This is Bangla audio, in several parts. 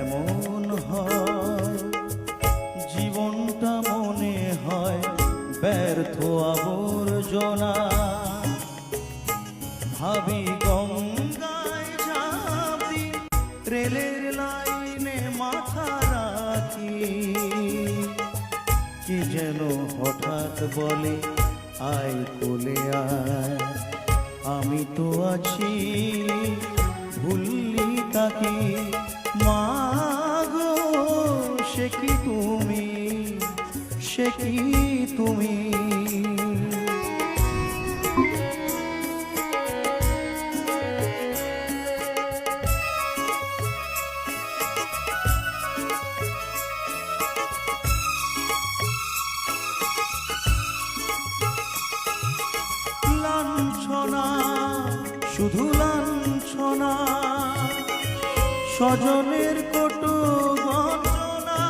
এমন হয়, জীবনটা মনে হয় ব্যর্থ আবর্জনা। ভাবি গঙ্গায় লাইনে মাথা রাখি। কি যেন হঠাৎ বলে, আয় কোলে আয়। আমি তো আছি ভুললি তাকে মাগো সে কি তুমি? সে কি তুমি? লাঞ্ছনা স্বজনের কটু গঞ্জনা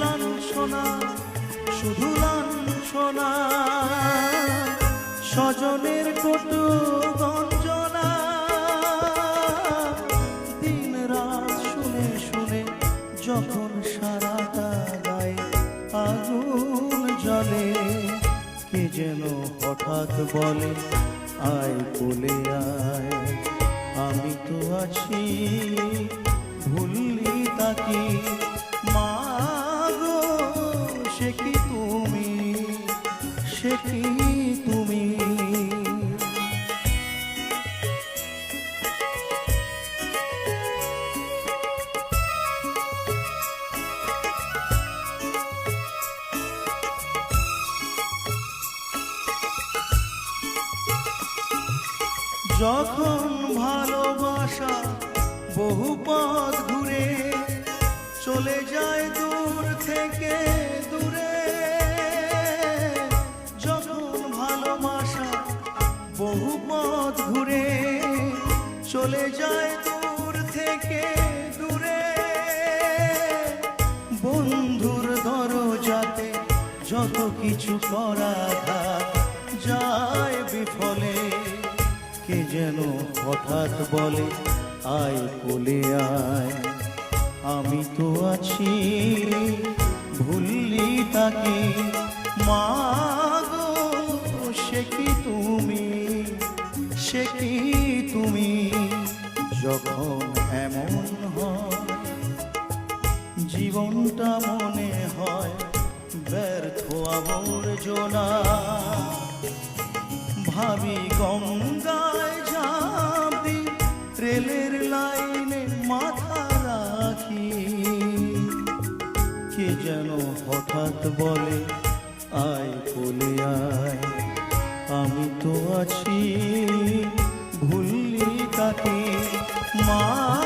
লাঞ্ছনা, শুধু লাঞ্ছনা। স্বজনের কটু গঞ্জনা দিন রাত শুনে শুনে যখন সারাটা গায়ে আগুন জলে কে যেন হঠাৎ বলে, আয় বলে আয়। আমি তো আছি ভুললি তাকে মাগো সে কি তুমি? সে কি কিছু করা যায় বিফলে। কে যেন হঠাৎ বলে, আয় কোলে আয়, আমি তো আছি ভুললি তাকে। মাগো সে কি তুমি? সে কি তুমি? যখন এমন হয়, জীবনটা মনে হয় ব্যর্থ আবর্জনা ভাবি গঙ্গায় ঝাঁপি রেলের লাইনে মাথা রাখি। কে যেন হঠাৎ বলে, আয় বলে আয়, আমি তো আছি, ভুললি তাকে মাগো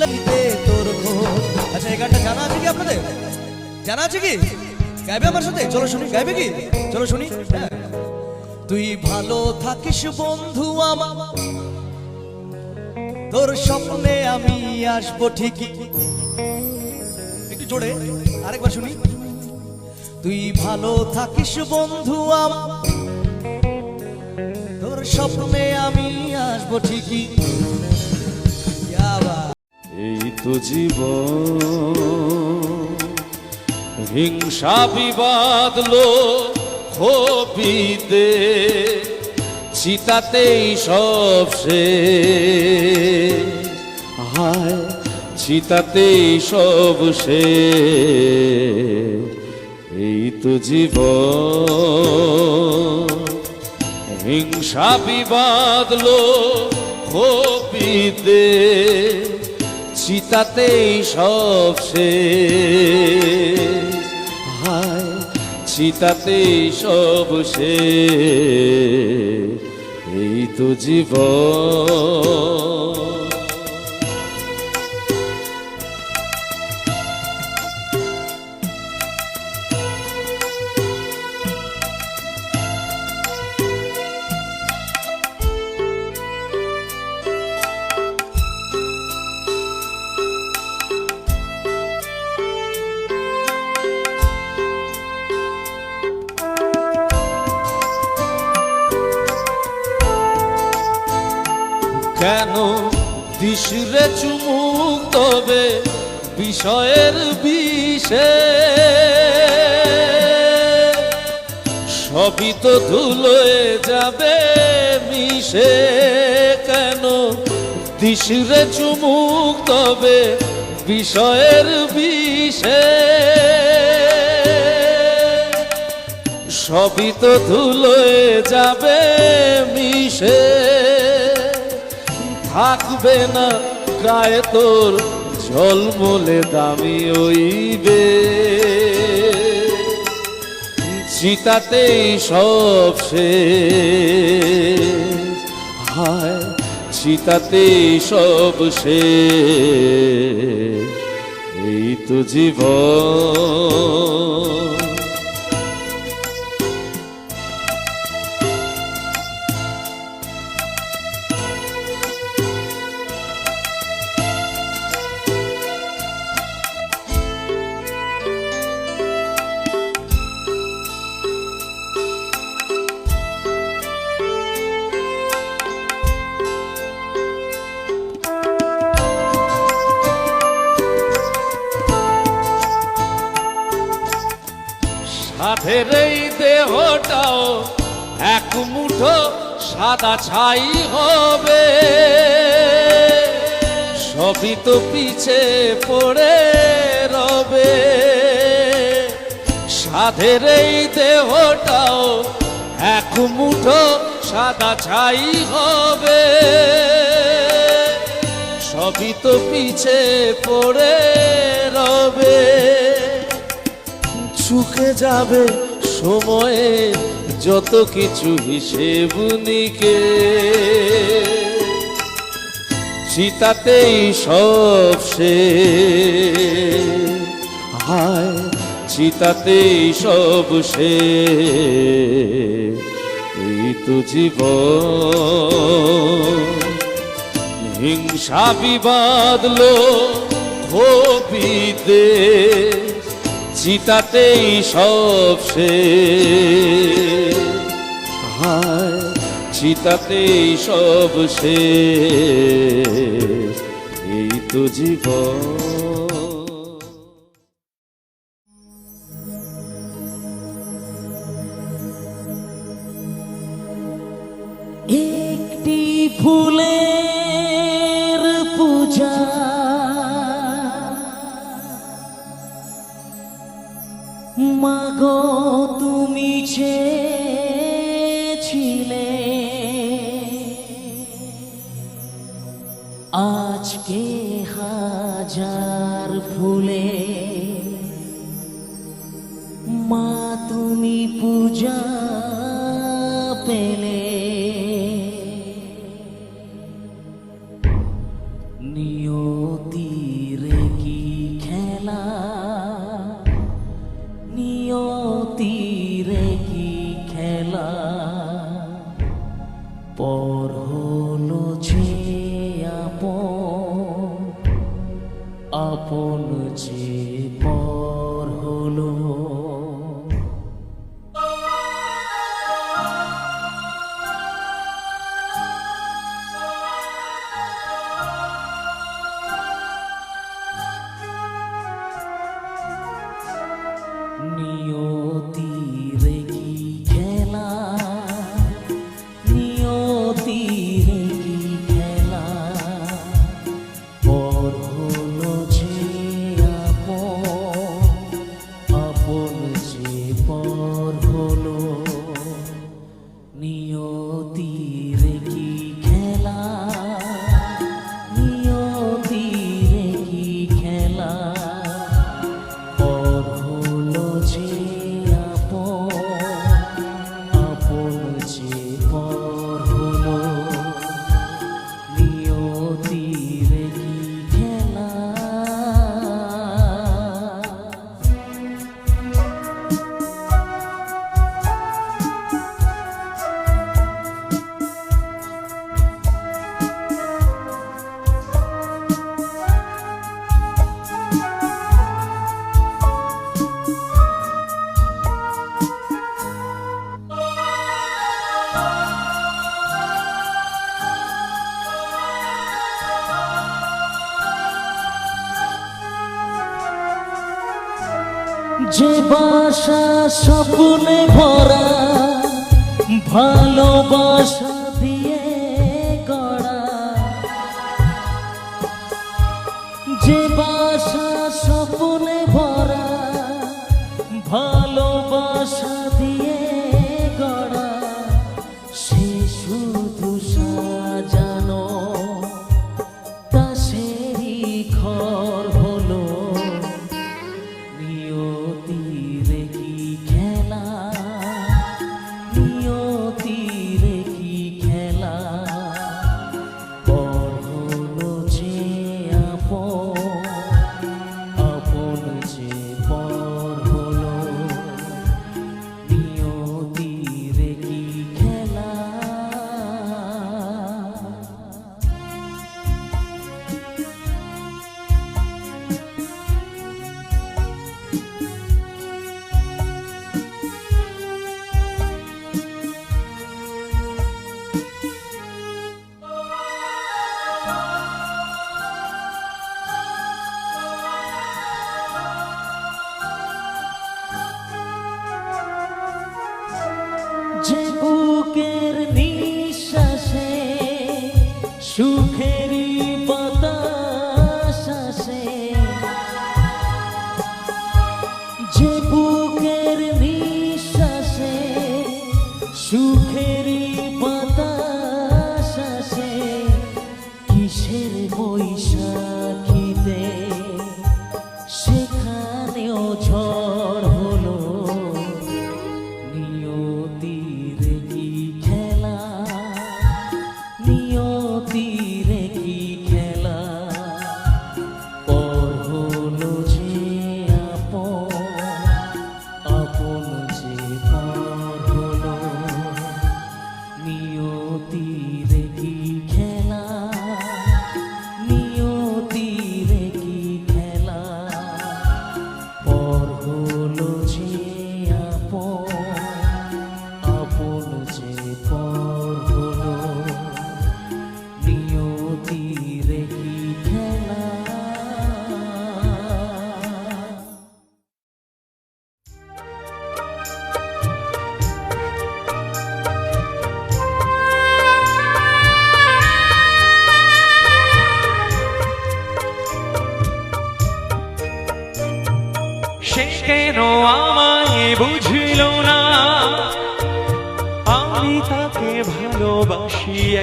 দে তোর আচ্ছা এই গানটা জানা আছে কি আপনাদের? জানা আছে কি? গাইবে আমার সাথে? চলো শুনি, গাইবে কি? চলো শুনি হ্যাঁ। তুই ভালো থাকিস বন্ধু আমার। তোর স্বপ্নে আমি আসব ঠিকই। একটু জোরে, আরেকবার শুনি। তুই ভালো থাকিস বন্ধু আমার। তোর স্বপ্নে আমি আসব ঠিকই। তো জীবন। হিংসা বিবাদ লো খপিতে চিতাতেই সব সে হায়, চিতাতেই সব সে এই তো জীবন। হিংসা বিবাদ লোভিতে চিতাতেই সব সে হায় চিতাতেই সব শেষ। এই তো জীবন। বিষয়ের বিষে। সবই তো ধুলোয় যাবে মিশে। কেন দিশরে চুমুক তবে বিষয়ের বিষে? সবই তো ধুলোয় যাবে মিশে। থাকবে না গায়ে তোর ঝলমলে দামি ওইবে চিতাতেই সব সে হায় চিতাতেই সব সে এই তো জীবন। সাধের এই দেহটাও এক মুঠো সাদা ছাই হবে। সবই তো পিছে পড়ে রবে। সাধের এই দেহটাও এক মুঠো সাদা ছাই হবে। সবই তো পিছে পড়ে রবে। চুকে যাবে সময়ে যত কিছু হিসেব নিকে। চিতাতেই সব সে হায়, চিতাতেই সব সে এই তো জীবন। হিংসা বিবাদ লো লোভিতে চিতাতেই সব সে হায় চিতাতেই সব সে এই তো জীবন। মাগো তুমি চেয়েছিলে। আজকে হাজার ফুলে মা তুমি পূজা পেলে।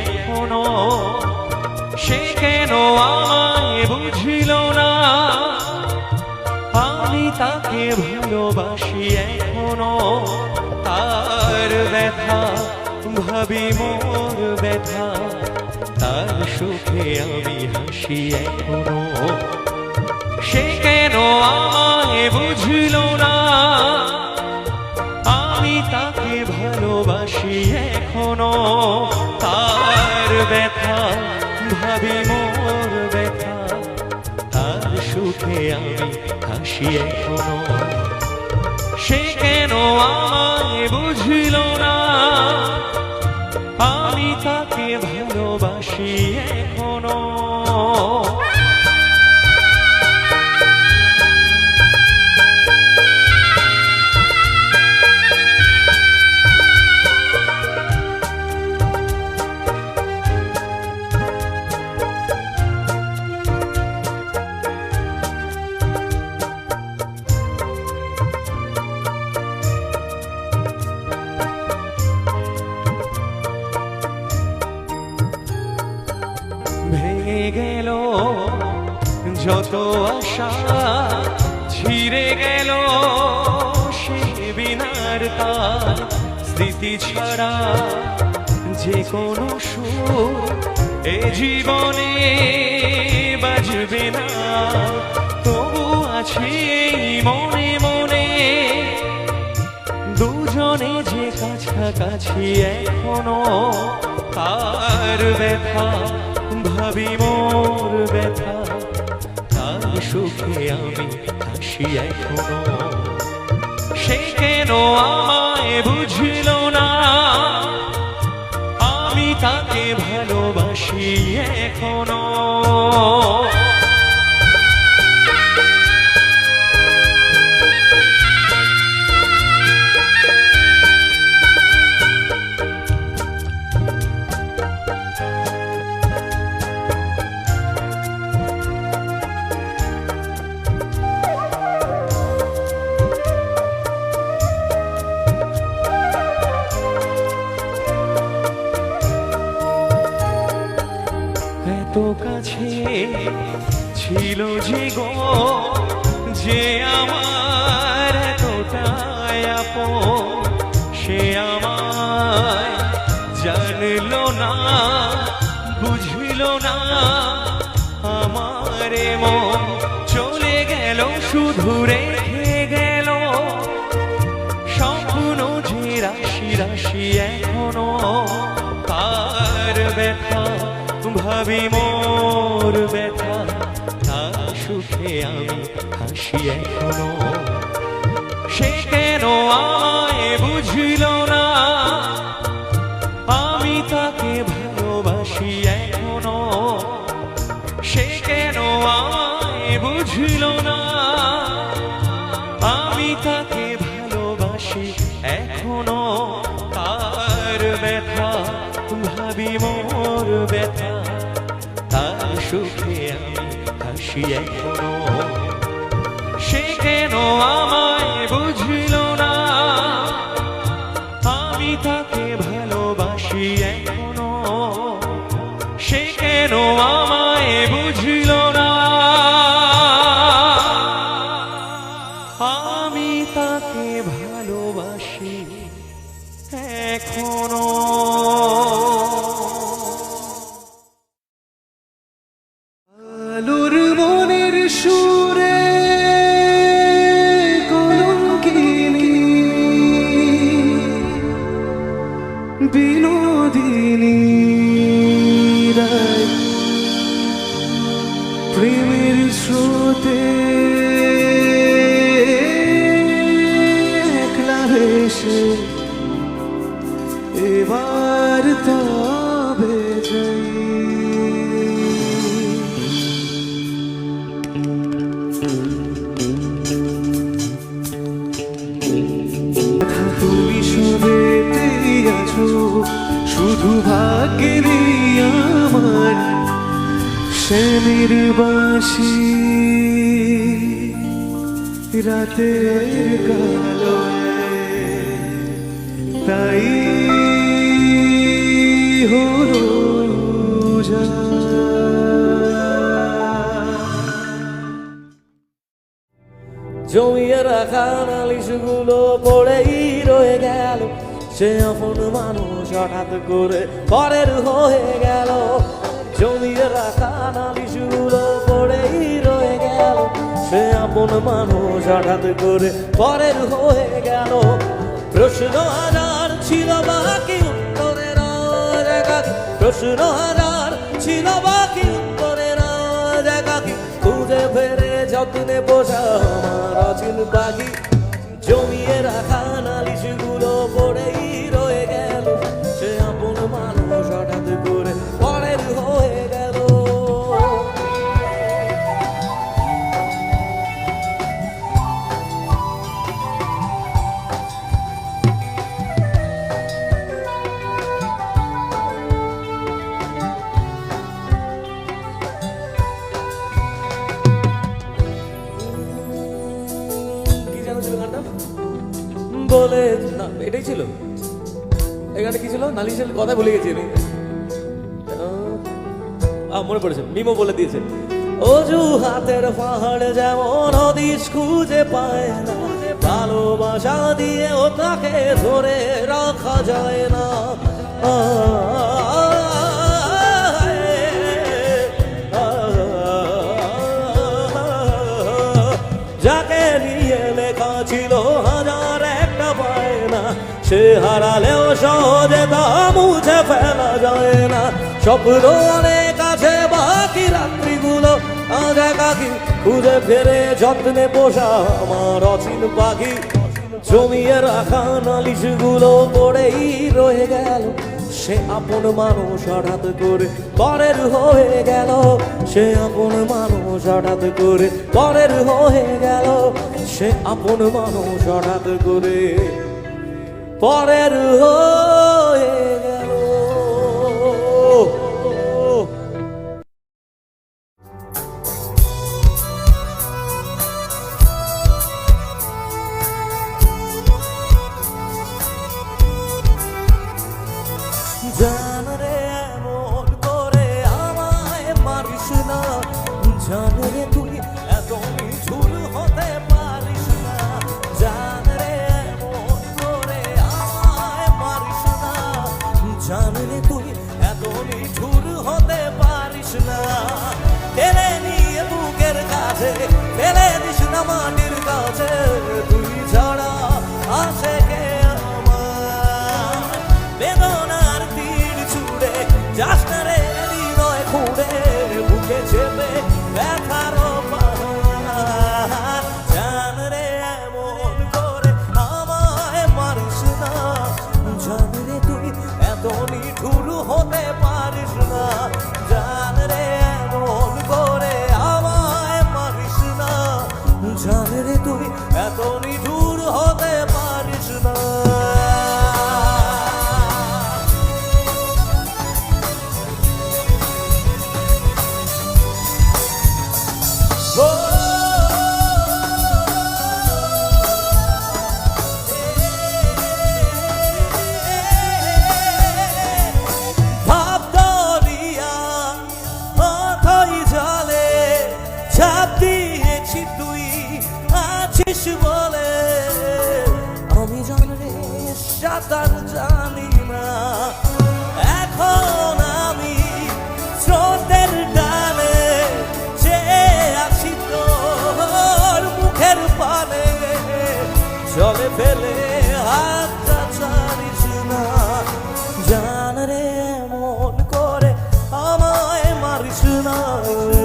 এখনও সে কেন আমায় বুঝল না? আমি তাকে ভালোবাসি এখনও, তার ব্যথা, ভাবি মোর ব্যথা, তার সুখে আমি হাসি এখনও। সে কেন আমায় বুঝল না? ব্যথা, ভাবি মোর ব্যথা। তার সুখে আমি হাসি এখনও। সে কেন আমায় বুঝিল না? আমি তাকে ভালোবাসি এখনও। যত আশা ছিঁড়ে গেল, সে বিনার তার স্মৃতি ছাড়া যে কোনো সুর এ জীবনে বাজবে না। তবু আছে মনে মনে, দুজনে যে কাছাকাছি এখনও তার ব্যথা, ভাবি মোর ব্যথা। সুখে আমি হাসি এখনও। সে কেন আমায় বুঝিল না? আমি তাকে ভালোবাসি এখনও। মোর ব্যথা তা সুখে আমি হাসি এখনও। সে কেন আমায় হাসি এখনও সে কেন আমায় বুঝিল না? আমি তাকে ভালোবাসি এখনও। সে কেন রাতের কালো তাই হলো জমিয়ে রাখা নালিশগুলো পড়েই রয়ে গেল, সে আপন মানুষ হঠাৎ করে পরের হয়ে গেল। জমিয়ে রাখা আপন মানুষ হঠাৎ করে। পরের হয়ে গেল প্রশ্ন হাজার ছিল বাকি উত্তরের প্রশ্ন হাজার ছিল বাকি উত্তরের একাকি খুঁজে ফেরে যত্নে বসা আমার অচিন পাখি জমিয়ে রাখা নালিশগুলো পড়েই ছিল গানটা? বলে না, এটাই ছিল। এই গানটা কি ছিল? নালিশের কথা ভুলে গেছি আমি। মনে পড়েছে। মিমো বলে দিয়েছে। অজু হাতের পাহাড় যেমন হদিস খুঁজে পায় না, ভালোবাসা দিয়ে ও তাকে ধরে রাখা যায় না। সে হারালেও সহজে তা মুছে ফেলা যায় না। স্বপ্ন অনেক আছে, বাকি রাত্রিগুলো আজ একাকি। খুঁজে ফেরে যত্নে পোষা আমার অচিন পাখি। জমিয়ে রাখা নালিশগুলো পড়েই রয়ে গেল। সে আপন মানুষ হঠাৎ করে পরের হয়ে গেল। সে আপন মানুষ হঠাৎ করে পরের হয়ে গেল। সে আপন মানুষ হঠাৎ করে পরের হয়ে দিস না টেনে নিয়ে বুকের কাছে ফেলে দিস না মাটির কাছে।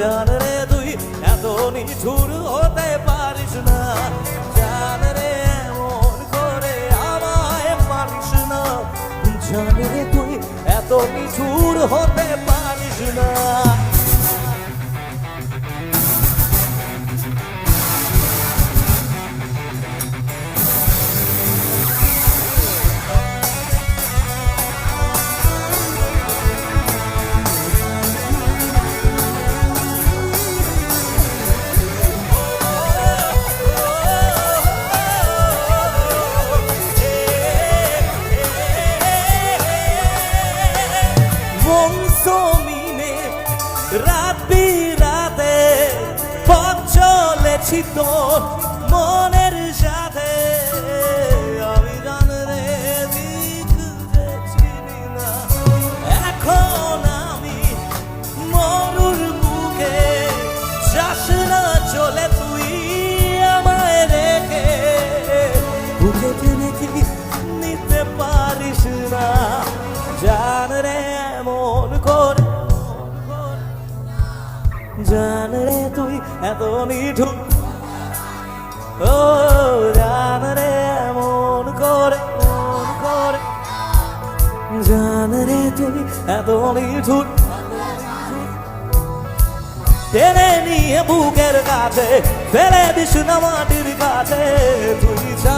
জান রে তুই, এত নিঠুর হতে পারিস না। জান রে মন করে আমায় মারিস না। জান রে তুই, এত নিঠুর হতে পারিস না। চলেছি তোর মনের সাথে। আমি জান রে চিনি না এখন আমি মরুর বুকে যাস না চলে তুই আমায় রেখে। বুকে টেনে কি নিতে পারিস না? জান রে মন করে জান রে, তুই এত নিঠুর ও জান রে করে, মন করে। জান রে তুই এত নিঠুর টেনে নিয়ে বুকের কাছে, ফেলে দিস না মাটির কাছে। তুই ছাড়া